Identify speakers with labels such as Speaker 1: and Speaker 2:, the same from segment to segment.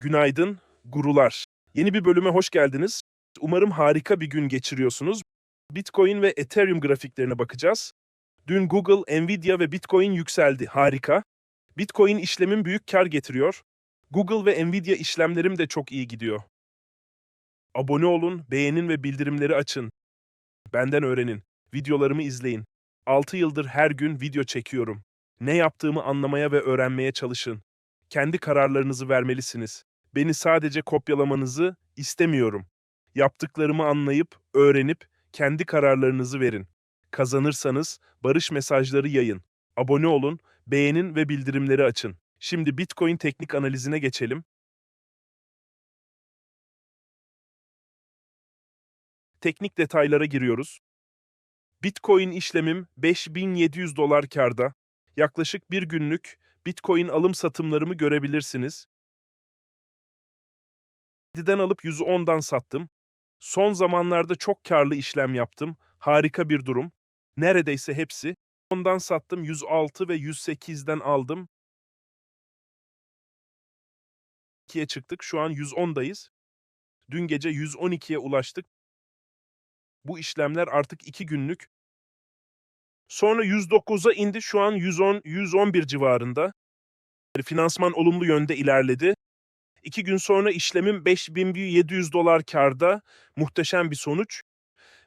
Speaker 1: Günaydın, gurular. Yeni bir bölüme hoş geldiniz. Umarım harika bir gün geçiriyorsunuz. Bitcoin ve Ethereum grafiklerine bakacağız. Dün Google, Nvidia ve Bitcoin yükseldi. Harika. Bitcoin işlemim büyük kar getiriyor. Google ve Nvidia işlemlerim de çok iyi gidiyor. Abone olun, beğenin ve bildirimleri açın. Benden öğrenin. Videolarımı izleyin. 6 yıldır her gün video çekiyorum. Ne yaptığımı anlamaya ve öğrenmeye çalışın. Kendi kararlarınızı vermelisiniz. Beni sadece kopyalamanızı istemiyorum. Yaptıklarımı anlayıp, öğrenip kendi kararlarınızı verin. Kazanırsanız barış mesajları yayın. Abone olun, beğenin ve bildirimleri açın. Şimdi Bitcoin teknik analizine geçelim. Teknik detaylara giriyoruz. Bitcoin işlemim 5700 dolar karda. Yaklaşık bir günlük Bitcoin alım satımlarımı görebilirsiniz. 7'den alıp 110'dan sattım. Son zamanlarda çok karlı işlem yaptım. Harika bir durum. Neredeyse hepsi. Ondan sattım 106 ve 108'den aldım. 2'ye çıktık. Şu an 110'dayız. Dün gece 112'ye ulaştık. Bu işlemler artık 2 günlük. Sonra 109'a indi. Şu an 110 111 civarında. Finansman olumlu yönde ilerledi. İki gün sonra işlemim 5700 dolar karda. Muhteşem bir sonuç.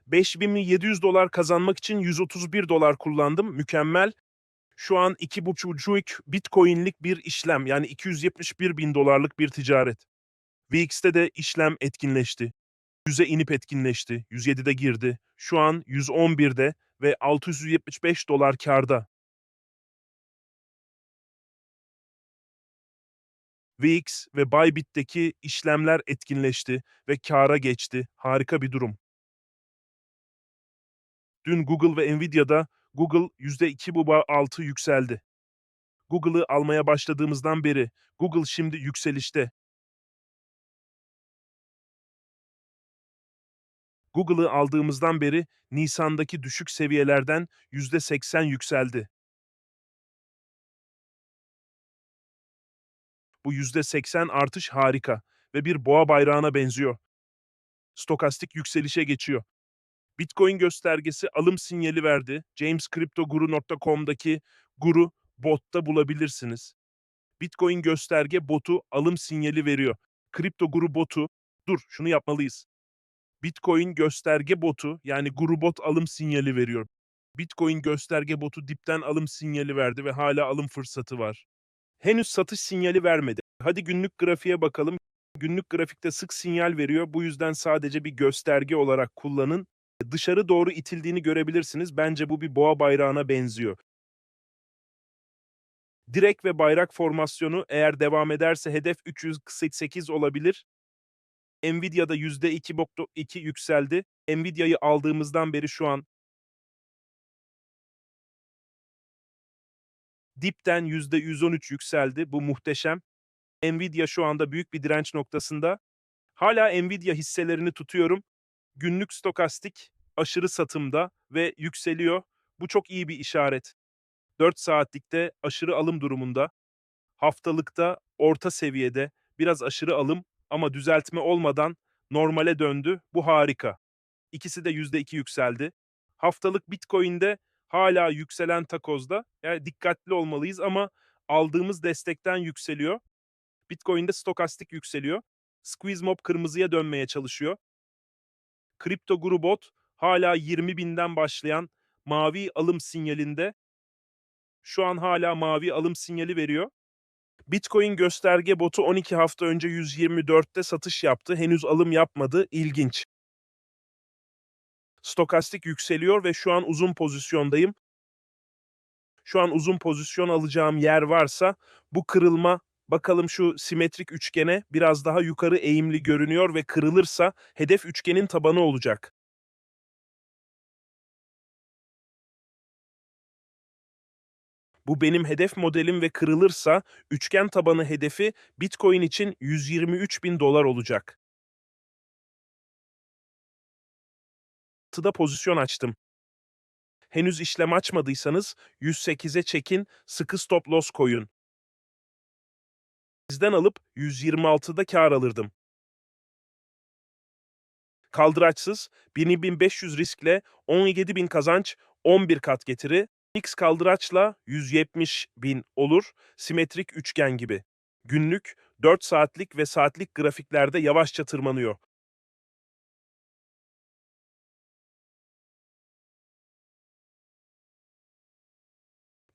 Speaker 1: 5700 dolar kazanmak için 131 dolar kullandım. Mükemmel. Şu an 2,5 bitcoinlik bir işlem. Yani 271 bin dolarlık bir ticaret. VX'te de işlem etkinleşti. 100'e inip etkinleşti. 107'de girdi. Şu an 111'de ve 675 dolar karda. VX ve Bybit'teki işlemler etkinleşti ve kâra geçti. Harika bir durum. Dün Google ve Nvidia'da Google %2,6 yükseldi. Google'ı almaya başladığımızdan beri Google şimdi yükselişte. Google'ı aldığımızdan beri Nisan'daki düşük seviyelerden %80 yükseldi. Bu %80 artış harika ve bir boğa bayrağına benziyor. Stokastik yükselişe geçiyor. Bitcoin göstergesi alım sinyali verdi. jamescryptoguru.com'daki guru botta bulabilirsiniz. Bitcoin gösterge botu alım sinyali veriyor. Kripto guru botu, dur şunu yapmalıyız. Bitcoin gösterge botu yani guru bot alım sinyali veriyor. Bitcoin gösterge botu dipten alım sinyali verdi ve hala alım fırsatı var. Henüz satış sinyali vermedi. Hadi günlük grafiğe bakalım. Günlük grafikte sık sinyal veriyor. Bu yüzden sadece bir gösterge olarak kullanın. Dışarı doğru itildiğini görebilirsiniz. Bence bu bir boğa bayrağına benziyor. Direk ve bayrak formasyonu eğer devam ederse hedef 348 olabilir. Nvidia'da %2.2 yükseldi. Nvidia'yı aldığımızdan beri şu an dipten %113 yükseldi. Bu muhteşem. Nvidia şu anda büyük bir direnç noktasında. Hala Nvidia hisselerini tutuyorum. Günlük stokastik aşırı satımda ve yükseliyor. Bu çok iyi bir işaret. 4 saatlikte aşırı alım durumunda. Haftalıkta orta seviyede biraz aşırı alım ama düzeltme olmadan normale döndü. Bu harika. İkisi de %2 yükseldi. Haftalık Bitcoin'de hala yükselen takozda. Yani dikkatli olmalıyız ama aldığımız destekten yükseliyor. Bitcoin'de stokastik yükseliyor. Squeeze Mob kırmızıya dönmeye çalışıyor. Kripto Grubot hala 20 binden başlayan mavi alım sinyalinde. Şu an hala mavi alım sinyali veriyor. Bitcoin gösterge botu 12 hafta önce 124'te satış yaptı. Henüz alım yapmadı. İlginç. Stokastik yükseliyor ve şu an uzun pozisyondayım. Şu an uzun pozisyon alacağım yer varsa bu kırılma bakalım şu simetrik üçgene biraz daha yukarı eğimli görünüyor ve kırılırsa hedef üçgenin tabanı olacak. Bu benim hedef modelim ve kırılırsa üçgen tabanı hedefi Bitcoin için 123 bin dolar olacak. Tıda pozisyon açtım. Henüz işlem açmadıysanız 108'e çekin, sıkı stop loss koyun. Sizden alıp 126'da kar alırdım. Kaldıraçsız 1000-1500 riskle 17.000 kazanç 11 kat getiri. X kaldıraçla 170 bin olur. Simetrik üçgen gibi. Günlük 4 saatlik ve saatlik grafiklerde yavaşça tırmanıyor.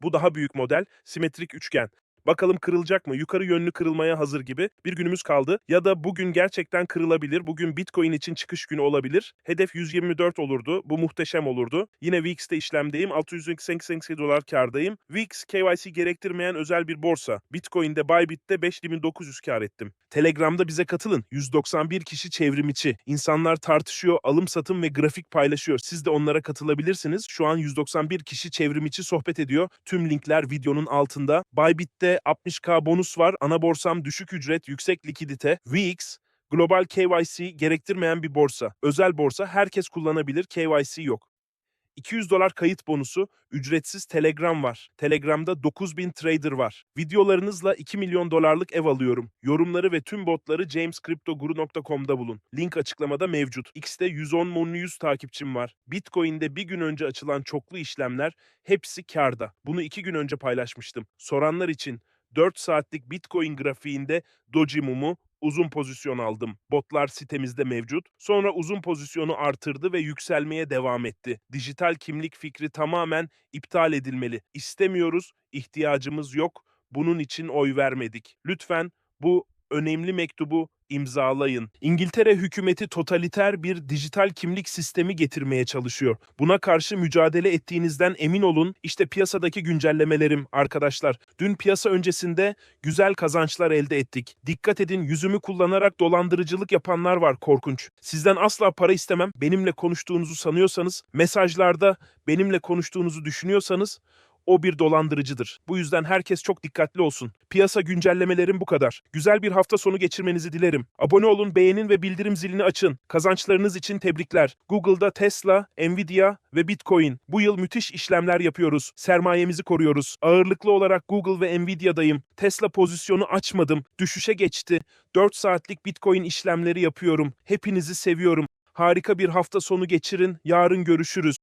Speaker 1: Bu daha büyük model, simetrik üçgen. Bakalım kırılacak mı? Yukarı yönlü kırılmaya hazır gibi. Bir günümüz kaldı. Ya da bugün gerçekten kırılabilir. Bugün Bitcoin için çıkış günü olabilir. Hedef 124 olurdu. Bu muhteşem olurdu. Yine VIX'te işlemdeyim. 688 dolar kardayım. VIX KYC gerektirmeyen özel bir borsa. Bitcoin'de Bybit'te 5900 kar ettim. Telegram'da bize katılın. 191 kişi çevrimiçi. İnsanlar tartışıyor, alım satım ve grafik paylaşıyor. Siz de onlara katılabilirsiniz. Şu an 191 kişi çevrimiçi sohbet ediyor. Tüm linkler videonun altında. Bybit'te 60k bonus var. Ana borsam düşük ücret, yüksek likidite. VX Global KYC gerektirmeyen bir borsa. Özel borsa herkes kullanabilir, KYC yok. 200 dolar kayıt bonusu, ücretsiz Telegram var. Telegram'da 9000 trader var. Videolarınızla 2 milyon dolarlık ev alıyorum. Yorumları ve tüm botları jamescryptoguru.com'da bulun. Link açıklamada mevcut. X'te 110 monlu 100 takipçim var. Bitcoin'de bir gün önce açılan çoklu işlemler hepsi karda. Bunu 2 gün önce paylaşmıştım. Soranlar için 4 saatlik Bitcoin grafiğinde Doji Mumu uzun pozisyon aldım. Botlar sitemizde mevcut. Sonra uzun pozisyonu artırdı ve yükselmeye devam etti. Dijital kimlik fikri tamamen iptal edilmeli. İstemiyoruz, ihtiyacımız yok. Bunun için oy vermedik. Lütfen bu önemli mektubu imzalayın. İngiltere hükümeti totaliter bir dijital kimlik sistemi getirmeye çalışıyor. Buna karşı mücadele ettiğinizden emin olun. İşte piyasadaki güncellemelerim arkadaşlar. Dün piyasa öncesinde güzel kazançlar elde ettik. Dikkat edin yüzümü kullanarak dolandırıcılık yapanlar var korkunç. Sizden asla para istemem. Benimle konuştuğunuzu sanıyorsanız, mesajlarda benimle konuştuğunuzu düşünüyorsanız o bir dolandırıcıdır. Bu yüzden herkes çok dikkatli olsun. Piyasa güncellemelerim bu kadar. Güzel bir hafta sonu geçirmenizi dilerim. Abone olun, beğenin ve bildirim zilini açın. Kazançlarınız için tebrikler. Google'da Tesla, Nvidia ve Bitcoin. Bu yıl müthiş işlemler yapıyoruz. Sermayemizi koruyoruz. Ağırlıklı olarak Google ve Nvidia'dayım. Tesla pozisyonu açmadım. Düşüşe geçti. 4 saatlik Bitcoin işlemleri yapıyorum. Hepinizi seviyorum. Harika bir hafta sonu geçirin. Yarın görüşürüz.